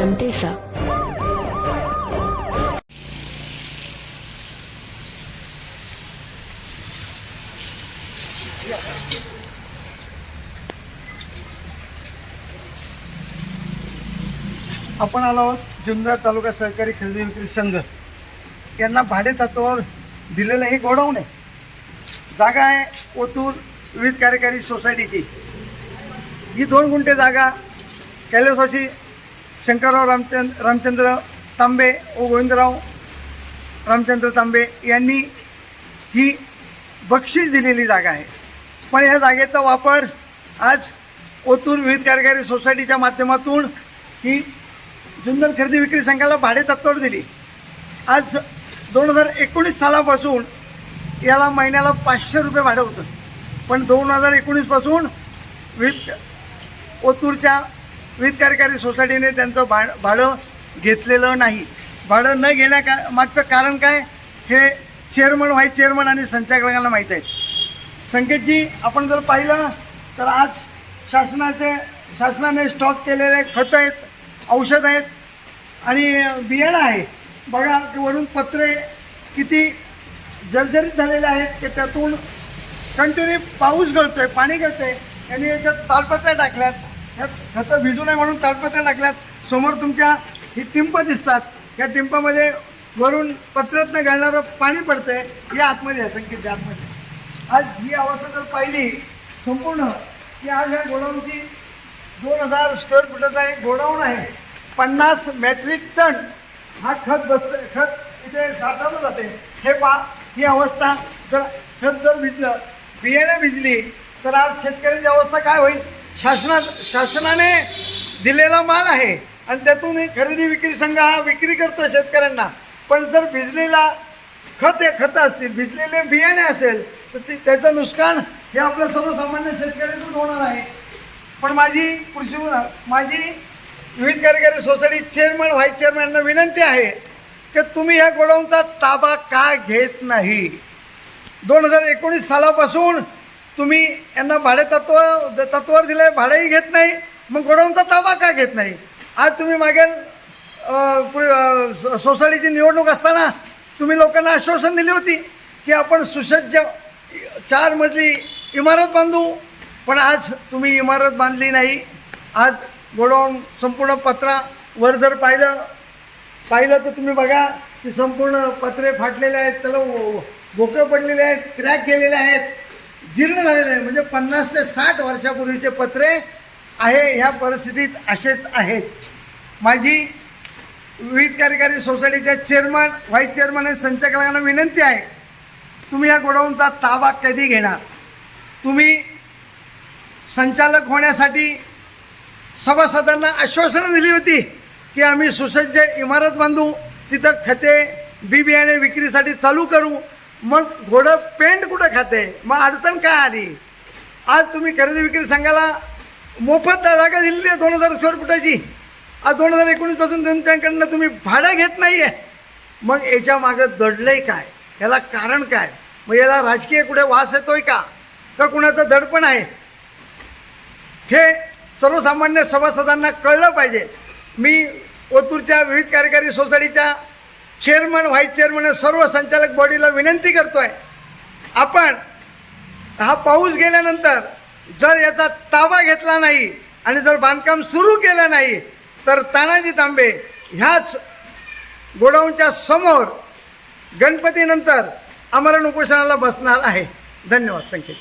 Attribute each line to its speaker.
Speaker 1: जनतेचा.
Speaker 2: आपण आलो आहोत जुन्नर तालुका सहकारी खरेदी विक्री संघ. यांना भाडे तत्वावर दिलेलं हे गोडाऊन आहे. जागा आहे ओतूर विविध कार्यकारी सोसायटीची ही दोन गुंठे जागा कैलासवासी शंकरराव रामचंद्र रामचंद्र तांबे व गोविंदराव रामचंद्र तांबे यांनी ही बक्षीस दिलेली जागा आहे. पण ह्या जागेचा वापर आज ओतूर विविध कार्यकारी सोसायटीच्या माध्यमातून ही जुन्नर खरेदी विक्री संघाला भाडे तत्वावर दिली. आज दोन हजार एकोणीस सालापासून याला महिन्याला पाचशे रुपये भाडं होतं. पण दोन हजार एकोणीसपासून विविध ओतूरच्या विविध कार्यकारी सोसायटीने त्यांचं भाड भाडं घेतलेलं नाही. भाडं न घेण्या का मागचं कारण काय? हे चेअरमन व्हाईस चेअरमन आणि संचालकांना माहीत आहे. संकेतजी आपण जर पाहिलं तर आज शासनाचे शासनाने स्टॉक केलेले खतं आहेत औषध आहेत आणि बियाणं आहे. बघा वरून पत्रे किती जर्जरित झालेले आहेत की त्यातून कंटिन्यू पाऊस गळतोय पाणी गळतंय. यांनी याच्यात तालपत्र्या टाकल्यात. ह्यात खतं भिजू नये म्हणून ताडपत्र टाकल्यात. समोर तुमच्या ही टिंप दिसतात. या टिंपामध्ये वरून पत्र्यातनं घालणारं पाणी पडतंय. या आतमध्ये आहे संकेत आतमध्ये. आज ही अवस्था जर पाहिली संपूर्ण की आज ह्या गोडाऊनची दोन हजार स्क्वेअर फुटाचा एक गोडाऊन आहे. पन्नास मॅट्रिक टन हा खत बसत खत इथे साठवलं जाते. हे पा ही अवस्था जर खत जर भिजलं बियाणे भिजली तर आज शेतकऱ्यांची अवस्था काय होईल? शासना शासनाने दिलेला माल आहे आणि त्यातून खरेदी विक्री संघ हा विक्री करतो शेतकऱ्यांना. पण जर भिजलेला खत हे खतं असतील भिजलेले बियाणे असेल तर ते त्याचं नुकसान हे आपल्या सर्वसामान्य शेतकऱ्यातून होणार आहे. पण माझी कृषी माझी विविध कार्यकारी सोसायटी चेअरमन व्हाईस चेअरमॅनना विनंती आहे की तुम्ही ह्या गोडाऊनचा ताबा का घेत नाही? दोन हजार एकोणीस सालापासून तुम्ही यांना भाडे तत्व तत्वावर दिलं आहे भाडंही घेत नाही मग गोडाऊनचा ताबा का घेत नाही? आज तुम्ही मागेल सो- सोसायटीची निवडणूक असताना तुम्ही लोकांना आश्वासन दिली होती की आपण सुसज्ज चार मजली इमारत बांधू पण आज तुम्ही इमारत बांधली नाही. आज गोडाऊन संपूर्ण पत्रा वर जर पाहिलं पाहिलं तर तुम्ही बघा की संपूर्ण पत्रे फाटलेले आहेत त्याला भोकं पडलेले आहेत क्रॅक केलेले आहेत. जीर्ण झालेलं आहे. म्हणजे पन्नास ते साठ वर्षापूर्वीचे पत्रे आहे ह्या परिस्थितीत असेच आहेत. माझी विविध कार्यकारी सोसायटीच्या चेअरमन व्हाईस चेअरमन आणि संचालकांना विनंती आहे तुम्ही या गोडाऊनचा ताबा कधी घेणार? तुम्ही संचालक होण्यासाठी सभासदांना आश्वासनं दिली होती की आम्ही सुसज्ज इमारत बांधू तिथं खते बी बियाणे विक्रीसाठी चालू करू. मग घोडं पेंट कुठं खाते? मग अडचण काय आली? आज तुम्ही खरेदी विक्री संघाला मोफत जागा दिलेली आहे दोन हजार स्क्वेअर फुटाची आज दोन हजार एकोणीसपासून त्यांच्याकडनं तुम्ही भाडं घेत नाही आहे मग याच्या मागं दडलं आहे काय? याला कारण काय? मग याला राजकीय कुठे वास येतोय का? का कुणाचं दडपण आहे? हे सर्वसामान्य सभासदांना कळलं पाहिजे. मी ओतूरच्या विविध कार्यकारी सोसायटीच्या चेअरमन व्हाईस चेअरमन सर्व संचालक बॉडीला विनंती करतो आहे आपण हा पाऊस गेल्यानंतर जर याचा ताबा घेतला नाही आणि जर बांधकाम सुरू केलं नाही तर तानाजी तांबे ह्याच गोडाऊनच्या समोर गणपतीनंतर आमरण उपोषणाला बसणार आहे. धन्यवाद संकेत.